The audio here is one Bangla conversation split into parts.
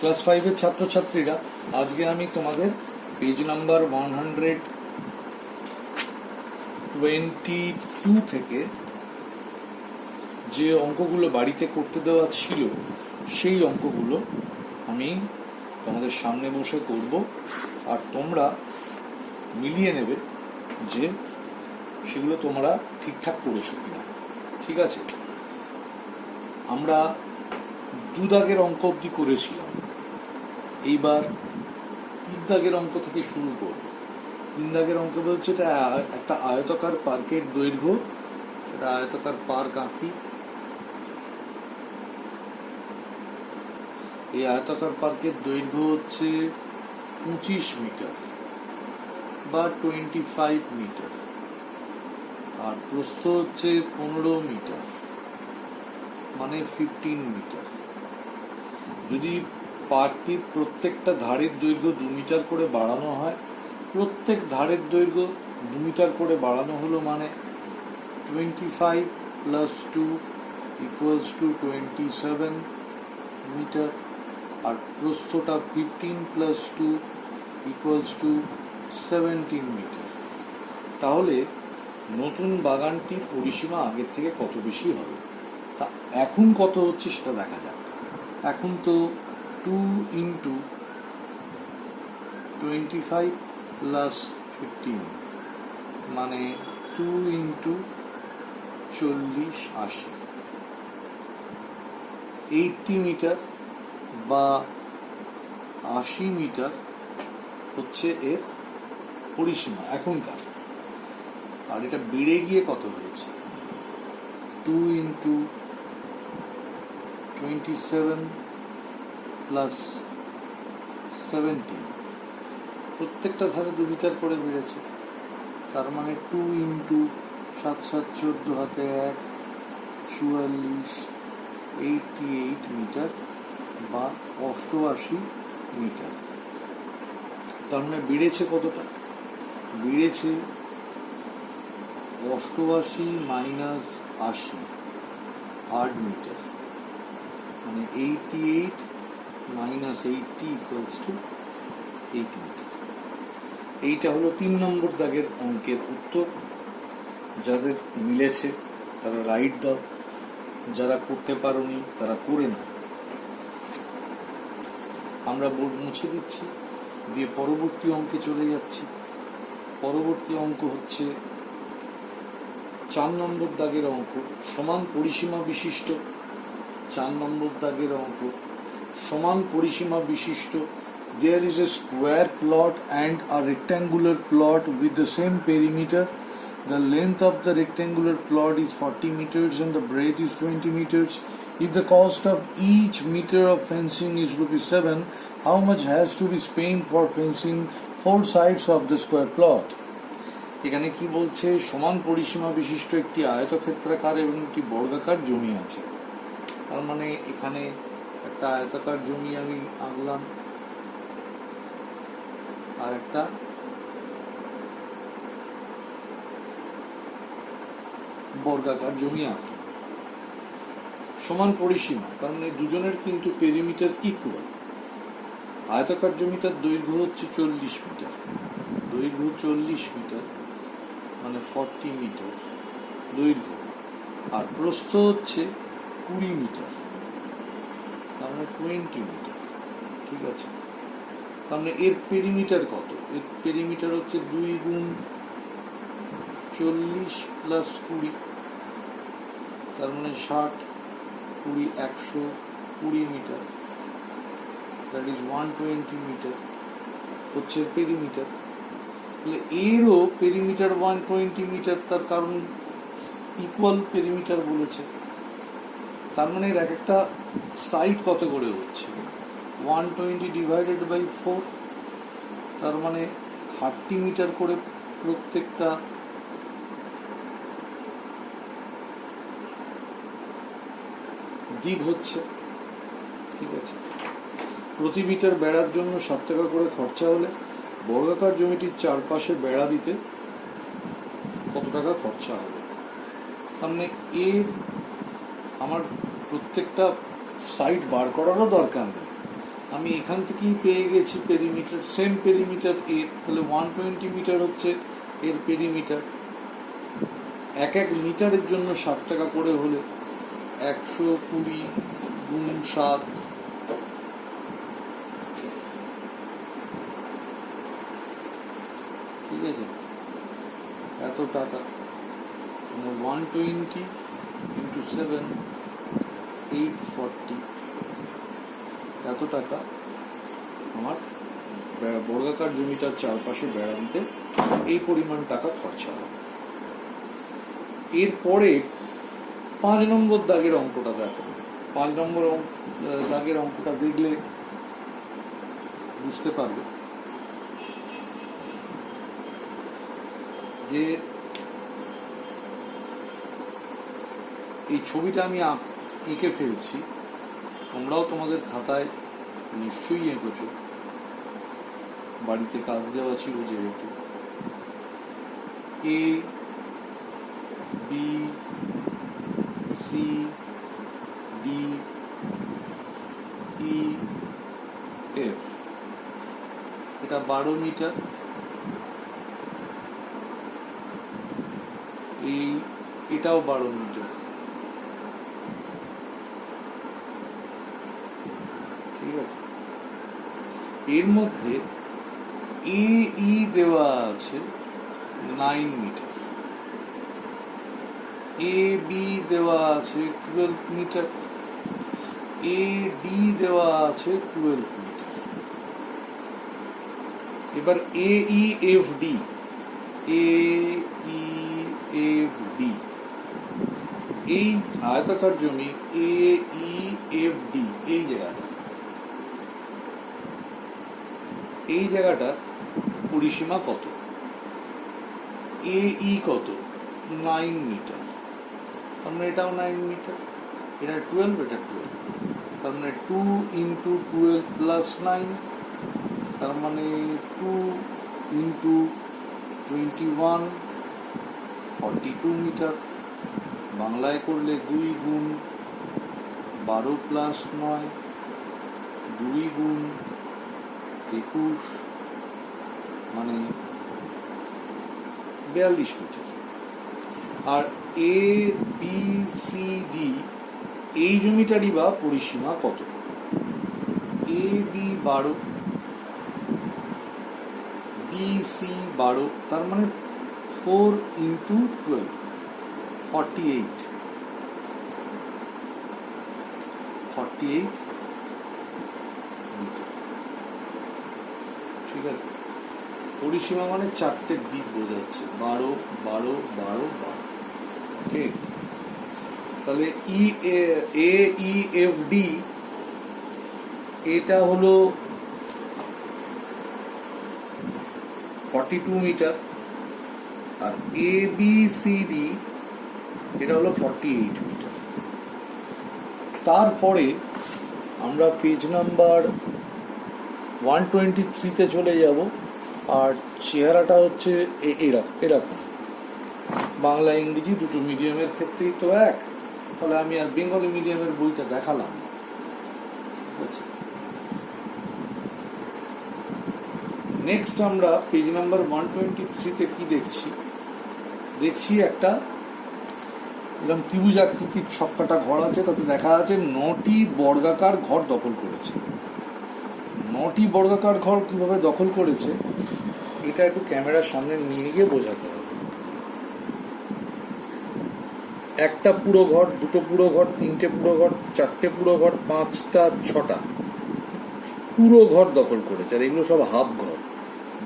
ক্লাস ফাইভের ছাত্রছাত্রীরা, আজকে আমি তোমাদের page number one hundred twenty two থেকে যে অঙ্কগুলো বাড়িতে করতে দেওয়া ছিল, সেই অঙ্কগুলো আমি তোমাদের সামনে বসে করব। আর তোমরা মিলিয়ে নেবে যে সেগুলো তোমরা ঠিকঠাক করেছ কিনা। ঠিক আছে? আমরা দু দাগের অঙ্ক অবধি করেছিলাম। এইবার তিন দাগের অঙ্ক থেকে শুরু করব। তিন দাগের অঙ্ক বলছে এটা একটা আয়তকার পার্কের দৈর্ঘ্য, এটা আয়তকার পার্ক আঁকি। এই আয়তাকার পার্কের দৈর্ঘ্য হচ্ছে পঁচিশ মিটার বা টোয়েন্টি ফাইভ মিটার, আর প্রস্থ হচ্ছে পনেরো মিটার মানে ফিফটিন মিটার। যদি পার্কটির প্রত্যেকটা ধারের দৈর্ঘ্য দু মিটার করে বাড়ানো হয়। প্রত্যেক ধারের দৈর্ঘ্য দু মিটার করে বাড়ানো হলো মানে twenty five plus two equals to twenty seven metre R প্রস্থটা fifteen plus two equals to seventeen metre তাহলে নতুন বাগানটির পরিসীমা আগের থেকে কত বেশি হবে? তা এখন কত হচ্ছে সেটা দেখা যাক। এখন তো two into twenty five plus fifteen মানে টু ইন্টু চল্লিশ আশি. এইটটি মিটার বা আশি মিটার হচ্ছে এর পরিসীমা এখনকার। আর এটা বেড়ে গিয়ে কত হয়েছে? Two into twenty seven plus seventeen প্রত্যেকটা ধারে দু মিটার করে বেড়েছে। তার মানে টু ইন্টু সাত সাত, চোদ্দ হাতে এক, চুয়াল্লিশ এইটি এইট মিটার বা অষ্টআশি মিটার। তার মানে বেড়েছে কতটা? বেড়েছে অষ্টআশি মাইনাস আশি আট মিটার মানে eighty eight minus eighty equals to eight metre এইটা হলো তিন নম্বর দাগের অঙ্কের উত্তর। যাদের মিলেছে, তারা রাইট দাও। যারা করতে পারোনি, তারা করে নাও। আমরা বোর্ড মুছে দিচ্ছি, দিয়ে পরবর্তী অঙ্কে চলে যাচ্ছি। পরবর্তী অঙ্ক হচ্ছে চার নম্বর দাগের অঙ্ক, সমান পরিসীমা বিশিষ্ট। চার নম্বর দাগের অঙ্ক সমান পরিসীমা বিশিষ্ট there is a square plot and a rectangular plot with the same perimeter The length of the rectangular plot is 40 meters and the breadth is 20 meters. If the cost of each meter of fencing is rupees 7, how much has to be spent for fencing four sides of the square plot? এখানে কি বলছে সমান পরিসীমা বিশিষ্ট একটি আয়তক্ষেত্রাকার এবং একটি বর্গাকার জমি আছে তার মানে এখানে একটা আয়তাকার জমি আমি আঁকলাম আর একটা বর্গাকার জমি আঁকলাম সমান পরিসীমা কারণ এই দুজনের কিন্তু পেরিমিটার ইকুয়াল আয়তাকার জমিটার দৈর্ঘ্য হচ্ছে চল্লিশ মিটার। দৈর্ঘ্য চল্লিশ মিটার মানে ফর্টি মিটার দৈর্ঘ্য। আর প্রস্থ হচ্ছে কুড়ি মিটার। মানে টোয়েন্টি মিটার ঠিক আছে? মানে এর পেরিমিটার কত? এর পেরিমিটার হচ্ছে দুই গুণ চল্লিশ প্লাস কুড়ি, তার মানে ষাট, কুড়ি একশো কুড়ি metre. That is one twenty metre হচ্ছে পেরিমিটার তাহলে এরও পেরিমিটার ওয়ান টোয়েন্টি মিটার তার কারণ ইকুয়াল পেরিমিটার বলেছে। তার মানে এর এক একটা সাইড কত করে হচ্ছে one twenty divided by four তার মানে থার্টি মিটার করে প্রত্যেকটা দ্বীপ হচ্ছে। ঠিক আছে? প্রতি মিটার বেড়ার জন্য সাত টাকা করে খরচা হলে বর্গাকার জমিটির চারপাশে বেড়া দিতে কত টাকা খরচা হবে? তার মানে এর আমার প্রত্যেকটা সাইট বার করারও দরকার নেই। আমি এখান থেকেই পেয়ে গেছি পেরিমিটার সেম পেরিমিটার এর তাহলে ওয়ান টোয়েন্টি মিটার হচ্ছে এর পেরিমিটার এক এক মিটারের জন্য সাত টাকা করে হলে একশো কুড়ি গুণ সাত। ঠিক আছে? এত টাকা। One twenty into seven eight forty এত টাকা আমার বর্গাকার জমিটার চারপাশে বেড়া দিতে এই পরিমাণ টাকা খরচা হবে এরপরে পাঁচ নম্বর দাগের অঙ্কটা দেখো। পাঁচ নম্বর দাগের অঙ্কটা দেখলে বুঝতে পারবে যে এই ছবিটা আমি এঁকে ফেলছি। তোমরাও তোমাদের খাতায় নিশ্চয়ই এঁকেছো। বাড়িতে কাজ দেওয়া ছিল যেহেতু। A, B, C, D, E, F. এটা বারো মিটার। এই, এটাও বারো মিটার। ঠিক আছে? এর মধ্যে এ, ই দেওয়া আছে নাইন মিটার এ, বি দেওয়া আছে টুয়েলভ মিটার এ, ডি দেওয়া আছে টুয়েলভ মিটার এবার A, E, F, D. A, E, F, D. এই আয়তাকার জমি এ, ই, এফ, ডি, এই জায়গাটা। এই জায়গাটার পরিসীমা কত? এ ই কত? Nine metre. তার মানে এটাও নাইন মিটার। এটা টুয়েলভ এটা টুয়েলভ। তার মানে two into twelve plus nine. তার মানে two into twenty one forty two metre. বাংলায় করলে দুই গুণ বারো প্লাস নয়, দুই গুণ একুশ মানে বিয়াল্লিশ মিটার। আর এ বি সি ডি এই জমিটারই বা পরিসীমা কত? এ বি বারো বি সি বারো, তার মানে four into twelve forty eight forty eight ঠিক আছে? পরিসীমা মানে চারটে দিক বোঝাচ্ছে। বারো বারো বারো বারো। ওকে তাহলে ই এ ই এফ ডি এটা হলো ফর্টি টু মিটার আর এ বি সি ডি এটা হলো ফর্টি এইট মিটার তারপরে আমরা পেজ নাম্বার ওয়ান টোয়েন্টি থ্রিতে চলে যাব। আর চেহারাটা হচ্ছে এরকম বাংলা, ইংরেজি দুটো মিডিয়ামের ক্ষেত্রেই তো এক, ফলে আমি আর বেঙ্গলি মিডিয়ামের বইটা দেখালাম নেক্সট আমরা পেজ নাম্বার ওয়ান টোয়েন্টি থ্রিতে কি দেখছি? দেখছি একটা, এরকম ত্রিভুজ আকৃতির ছক্কাটা ঘর আছে, তাতে দেখা আছে নটি বর্গাকার ঘর দখল করেছে। নটি বর্গাকার ঘর কীভাবে দখল করেছে, এটা একটু ক্যামেরার সামনে নিয়ে গিয়ে বোঝাতে হবে। একটা পুরো ঘর, দুটো পুরো ঘর, তিনটে পুরো ঘর, চারটে পুরো ঘর, পাঁচটা, ছটা, পুরো ঘর দখল করেছে, আর এগুলো সব হাফ ঘর।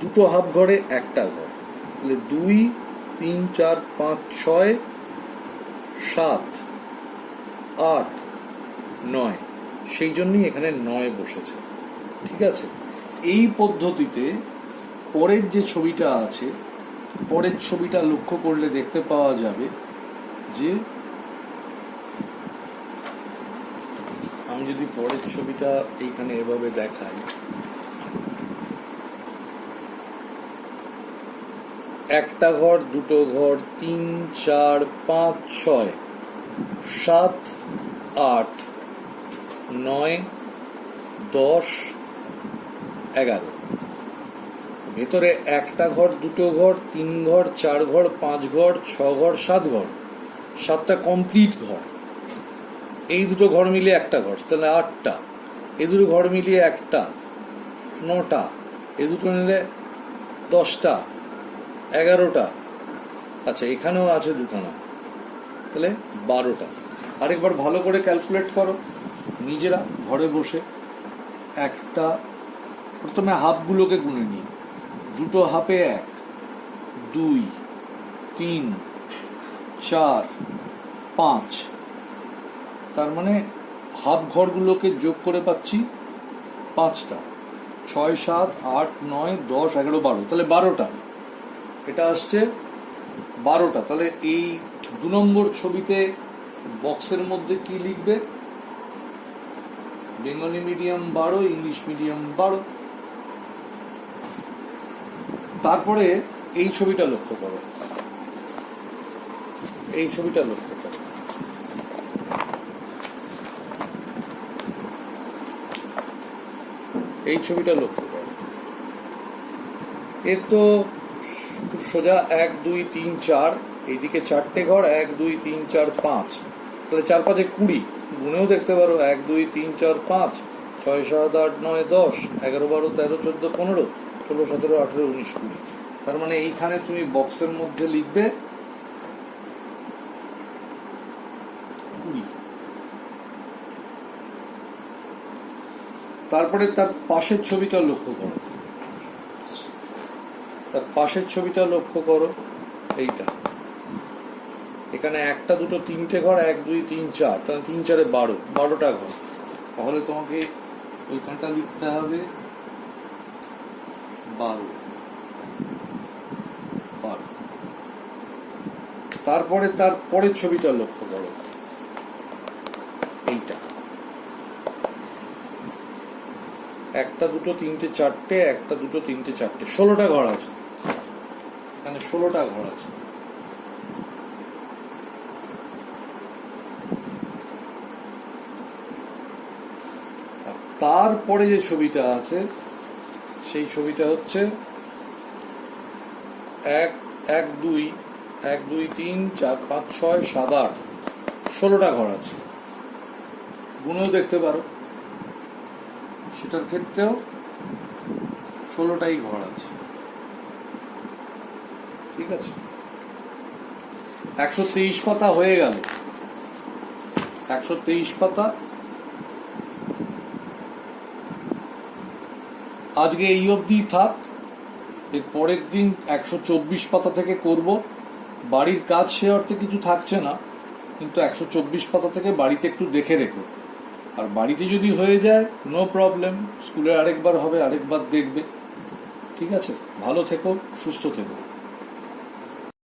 দুটো হাফ ঘরে একটা ঘর। তাহলে দুই, তিন, চার, পাঁচ, ছয়, সাত, আট, নয়, সেই জন্যই এখানে নয় বসেছে। ঠিক আছে। এই পদ্ধতিতে পরের যে ছবিটা আছে, পরের ছবিটা লক্ষ্য করলে দেখতে পাওয়া যাবে যে আমি যদি পরের ছবিটা এইখানে এভাবে দেখাই, একটা ঘর, দুটো ঘর, তিন, চার, পাঁচ, ছয়, সাত, আট, নয়, দশ এগারো। ভেতরে একটা ঘর, দুটো ঘর, তিন ঘর, চার ঘর, পাঁচ ঘর, ছ ঘর, সাত ঘর। সাতটা কমপ্লিট ঘর। এই দুটো ঘর মিলিয়ে একটা ঘর, তাহলে আটটা। এই দুটো ঘর মিলিয়ে একটা, নটা। এই দুটো মিলে দশটা, এগারোটা। আচ্ছা এখানেও আছে দুখানা। তাহলে বারোটা। আরেকবার ভালো করে ক্যালকুলেট করো। নিজেরা ঘরে বসে একটা প্রথমে হাফগুলোকে গুনে নিই। দুটো হাফে এক, দুই, তিন, চার, পাঁচ। তার মানে হাফ ঘরগুলোকে যোগ করে পাচ্ছি পাঁচটা। ছয়, সাত, আট, নয়, দশ, এগারো, বারো। তাহলে বারোটা। এটা আসছে বারোটা। তাহলে এই দু নম্বর ছবিতে বক্সের মধ্যে কি লিখবে? বেঙ্গলি মিডিয়াম বারো, ইংলিশ মিডিয়াম বারো। তারপরে এই ছবিটা লক্ষ্য করো। এই ছবিটা লক্ষ্য করো। এই ছবিটা লক্ষ্য করো। এর তো সোজা, এক, দুই, তিন, চার, এইদিকে চারটে ঘর, এক, দুই, তিন, চার, পাঁচ। তাহলে চার পাঁচে কুড়ি। গুনেও দেখতে পারো, এক, দুই, তিন, চার, পাঁচ, ছয়, সাত, আট, নয়, দশ, এগারো, বারো, তেরো, চোদ্দ, পনেরো ষোলো, সতেরো, আঠেরো, উনিশ, কুড়ি। তার মানে এইখানে তুমি বক্সের মধ্যে লিখবে তারপরে তার পাশের ছবিটা লক্ষ্য করো। তার পাশের ছবিটা লক্ষ্য করো, এইটা। এখানে একটা, দুটো, তিনটে ঘর, এক, দুই, তিন, চার। তাহলে তিন, চারে বারো, বারোটা ঘর। তাহলে তোমাকে ওইখানটা লিখতে হবে বারো। বারো। তারপরে তার পরের ছবিটা লক্ষ্য করো। এইটা। একটা দুটো তিনটে চারটে, একটা দুটো তিনটে চারটে। ষোলোটা ঘর আছে। এখানে ষোলোটা ঘর আছে। তারপরে যে ছবিটা আছে সেই ছবিটা হচ্ছে এক এক দুই এক দুই তিন, চার পাঁচ ছয়, সাত আট, ষোলোটা ঘর আছে। গুণেও দেখতে পারো। সেটার ক্ষেত্রেও ষোলোটাই ঘর আছে। ঠিক আছে? একশো তেইশ পাতা হয়ে গেল। একশো তেইশ পাতা আজকে এই অবধি থাক, এর পরের দিন একশো চব্বিশ পাতা থেকে করব। বাড়ির কাজ সে অর্থে কিছু থাকছে না, কিন্তু একশো চব্বিশ পাতা থেকে বাড়িতে একটু দেখে রেখো। আর বাড়িতে যদি হয়ে যায় নো প্রবলেম স্কুলে আরেকবার হবে, আরেকবার দেখবে। ঠিক আছে? ভালো থেকো, সুস্থ থেকো।